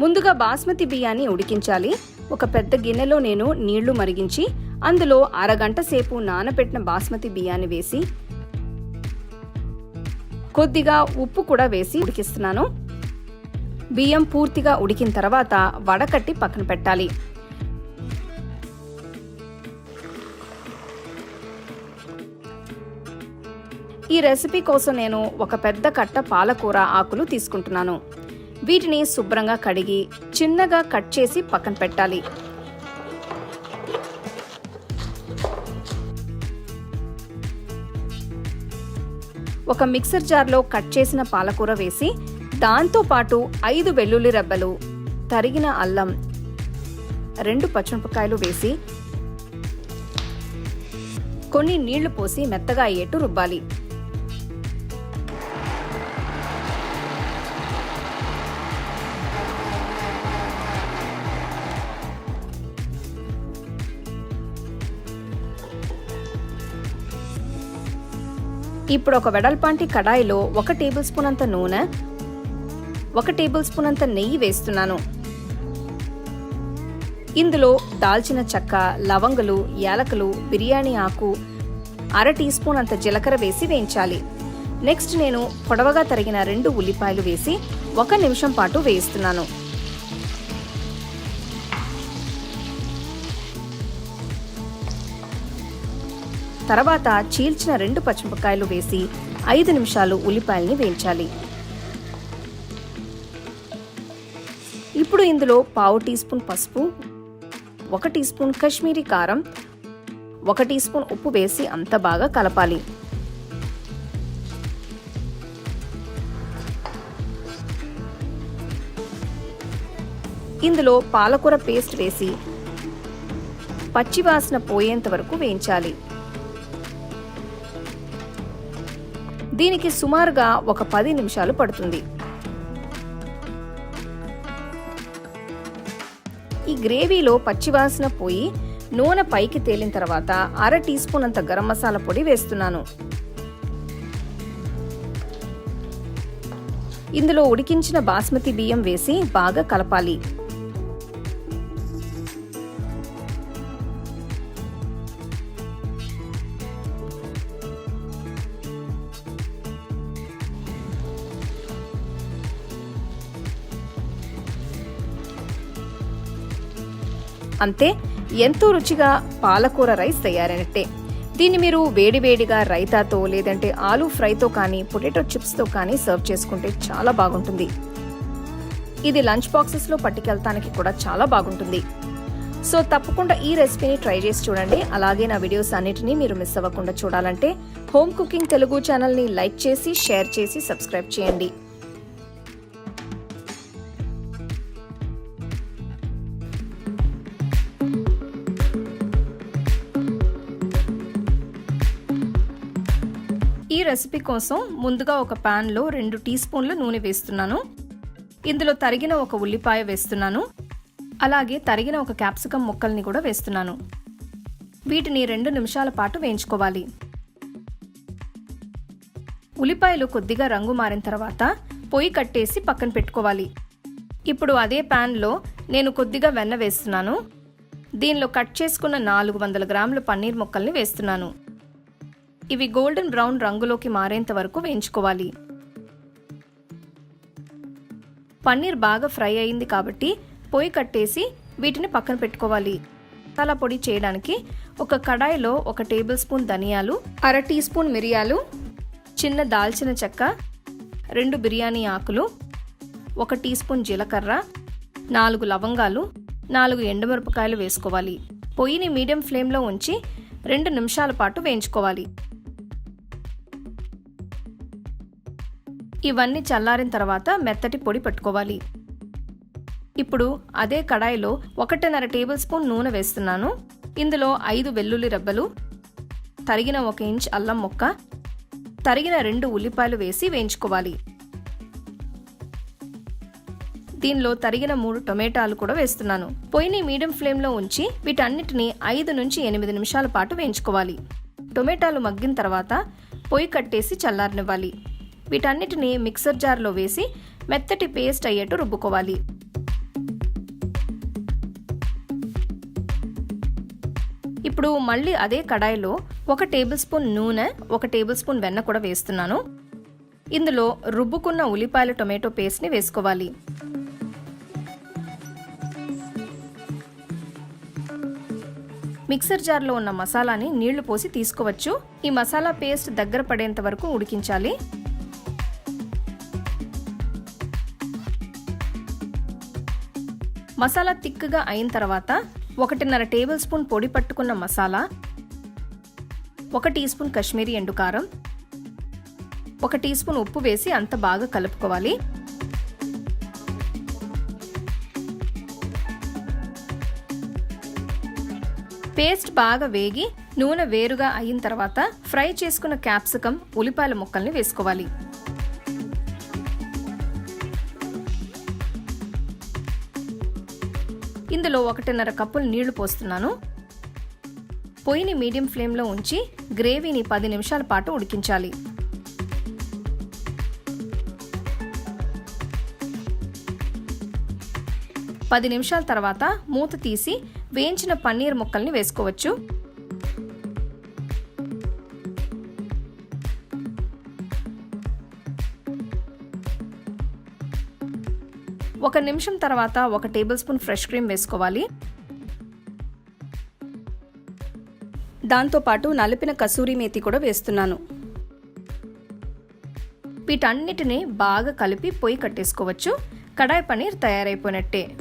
ముందుగా బాస్మతి బియ్యాన్ని ఉడికించాలి. ఒక పెద్ద గిన్నెలో నేను నీళ్ళు మరిగించి అందులో అరగంట సేపు నానబెట్టిన బాస్మతి బియ్యాన్ని వేసి కొద్దిగా ఉప్పు కూడా వేసి ఉడికిస్తున్నాను. బియ్యం పూర్తిగా ఉడికిన తర్వాత వడకట్టి పక్కన పెట్టాలి. ఈ రెసిపీ కోసం నేను ఒక పెద్ద కట్ట పాలకూర ఆకులు తీసుకుంటున్నాను. వీటిని శుభ్రంగా కడిగి చిన్నగా కట్ చేసి పక్కన పెట్టాలి. ఒక మిక్సర్ జార్లో కట్ చేసిన పాలకూర వేసి దాంతో పాటు ఐదు వెల్లుల్లి రెబ్బలు తరిగిన అల్లం రెండు పచ్చిమిరపకాయలు వేసి కొన్ని నీళ్ళు పోసి మెత్తగా అయ్యేట్టు రుబ్బాలి. ఇప్పుడు ఒక వెడల్పాంటి కడాయిలో ఒక టేబుల్ స్పూన్ అంత నూనె ఒక టేబుల్ స్పూన్ అంత నెయ్యి వేస్తున్నాను. ఇందులో దాల్చిన చెక్క లవంగులు యాలకులు బిర్యానీ ఆకు అర టీ స్పూన్ అంత జీలకర్ర వేసి వేయించాలి. నెక్స్ట్ నేను పొడవగా తరిగిన రెండు ఉల్లిపాయలు వేసి ఒక నిమిషం పాటు వేయిస్తున్నాను. తర్వాత చీల్చిన రెండు పచ్చిమిరపకాయలు వేసి ఐదు నిమిషాలు ఉల్లిపాయల్ని వేయించాలి. ఇప్పుడు ఇందులో పావు టీ స్పూన్ పసుపు ఒక టీ స్పూన్ కశ్మీరీ కారం ఒక టీ స్పూన్ ఉప్పు వేసి అంత బాగా కలపాలి. ఇందులో పాలకూర పేస్ట్ వేసి పచ్చివాసన పోయేంత వరకు వేయించాలి. దీనికి సుమారుగా ఒక పది నిమిషాలు పడుతుంది. ఈ గ్రేవీలో పచ్చివాసన పోయి నూనె పైకి తేలిన తర్వాత అర టీ స్పూన్ అంత గరం మసాలా పొడి వేస్తున్నాను. ఇందులో ఉడికించిన బాస్మతి బియ్యం వేసి బాగా కలపాలి. అంతే ఎంతో రుచిగా పాలకూర రైస్ తయారైనట్టే. దీన్ని మీరు వేడివేడిగా రైతాతో లేదంటే ఆలూ ఫ్రైతో కానీ పొటాటో చిప్స్తో కానీ సర్వ్ చేసుకుంటే చాలా బాగుంటుంది. ఇది లంచ్ బాక్సెస్లో పట్టుకెళ్తానికి కూడా చాలా బాగుంటుంది. సో తప్పకుండా ఈ రెసిపీని ట్రై చేసి చూడండి. అలాగే నా వీడియోస్ అన్నిటినీ మీరు మిస్ అవ్వకుండా చూడాలంటే హోమ్ కుకింగ్ తెలుగు ఛానల్ని లైక్ చేసి షేర్ చేసి సబ్స్క్రైబ్ చేయండి. ఈ రెసిపీ కోసం ముందుగా ఒక ప్యాన్లో రెండు టీ స్పూన్ల నూనె వేస్తున్నాను. ఇందులో తరిగిన ఒక ఉల్లిపాయ వేస్తున్నాను. అలాగే తరిగిన ఒక క్యాప్సికం ముక్కల్ని కూడా వేస్తున్నాను. వీటిని రెండు నిమిషాల పాటు వేయించుకోవాలి. ఉల్లిపాయలు కొద్దిగా రంగు మారిన తర్వాత పొయ్యి కట్టేసి పక్కన పెట్టుకోవాలి. ఇప్పుడు అదే ప్యాన్లో నేను కొద్దిగా వెన్న వేస్తున్నాను. దీనిలో కట్ చేసుకున్న నాలుగు వందల గ్రాముల పన్నీర్ ముక్కల్ని వేస్తున్నాను. ఇవి గోల్డెన్ బ్రౌన్ రంగులోకి మారేంత వరకు వేయించుకోవాలి. పన్నీర్ బాగా ఫ్రై అయింది కాబట్టి పొయ్యి కట్టేసి వీటిని పక్కన పెట్టుకోవాలి. మసాలా పొడి చేయడానికి ఒక కడాయిలో ఒక టేబుల్ స్పూన్ ధనియాలు అర టీ స్పూన్ మిరియాలు చిన్న దాల్చిన చెక్క రెండు బిర్యానీ ఆకులు ఒక టీ స్పూన్ జీలకర్ర నాలుగు లవంగాలు నాలుగు ఎండుమిరపకాయలు వేసుకోవాలి. పొయ్యిని మీడియం ఫ్లేమ్లో ఉంచి రెండు నిమిషాల పాటు వేయించుకోవాలి. ఇవన్నీ చల్లారిన తర్వాత మెత్తటి పొడి పెట్టుకోవాలి. ఇప్పుడు అదే కడాయిలో ఒకటిన్నర టేబుల్ స్పూన్ నూనె వేస్తున్నాను. ఇందులో ఐదు వెల్లుల్లి రెబ్బలు తరిగిన ఒక ఇంచ్ అల్లం ముక్క తరిగిన రెండు ఉల్లిపాయలు వేసి వేయించుకోవాలి. దీనిలో తరిగిన మూడు టొమాటాలు కూడా వేస్తున్నాను. పొయ్యిని మీడియం ఫ్లేమ్లో ఉంచి వీటన్నిటిని ఐదు నుంచి ఎనిమిది నిమిషాల పాటు వేయించుకోవాలి. టొమాటాలు మగ్గిన తర్వాత పొయ్యి కట్టేసి చల్లారనివ్వాలి. వీటన్నిటిని మిక్సర్ జార్లో వేసి మెత్తటి పేస్ట్ అయ్యేట్టు రుబ్బుకోవాలి. ఇప్పుడు మళ్ళీ అదే కడాయిలో ఒక టేబుల్ స్పూన్ నూనె ఒక టేబుల్ స్పూన్ వెన్న కూడా వేస్తున్నాను. ఇందులో రుబ్బుకున్న ఉల్లిపాయల టొమాటో పేస్ట్ని వేసుకోవాలి. మిక్సర్ జార్లో ఉన్న మసాలాని నీళ్ళు పోసి తీసుకోవచ్చు. ఈ మసాలా పేస్ట్ దగ్గర పడేంత వరకు ఉడికించాలి. మసాలా తిక్కుగా అయిన తర్వాత ఒకటిన్నర టేబుల్ స్పూన్ పొడి పట్టుకున్న మసాలా ఒక టీ స్పూన్ కాశ్మీరీ ఎండుకారం ఒక టీ స్పూన్ ఉప్పు వేసి అంత బాగా కలుపుకోవాలి. పేస్ట్ బాగా వేగి నూనె వేరుగా అయిన తర్వాత ఫ్రై చేసుకున్న క్యాప్సికం ఉల్లిపాయల ముక్కల్ని వేసుకోవాలి. ఇందులో ఒకటిన్నర కప్పులు నీళ్ళు పోస్తున్నాను. పొయ్యిని మీడియం ఫ్లేమ్లో ఉంచి గ్రేవీని పది నిమిషాల పాటు ఉడికించాలి. పది నిమిషాల తర్వాత మూత తీసి వేయించిన పన్నీర్ ముక్కల్ని వేసుకోవచ్చు. ఒక నిమిషం తర్వాత ఒక టేబుల్ స్పూన్ ఫ్రెష్ క్రీమ్ వేసుకోవాలి. దాంతోపాటు నలిపిన కసూరి మేతి కూడా వేస్తున్నాను. వీటన్నిటిని బాగా కలిపి పొయ్యి కట్టేసుకోవచ్చు. కడాయి పనీర్ తయారైపోయినట్టే.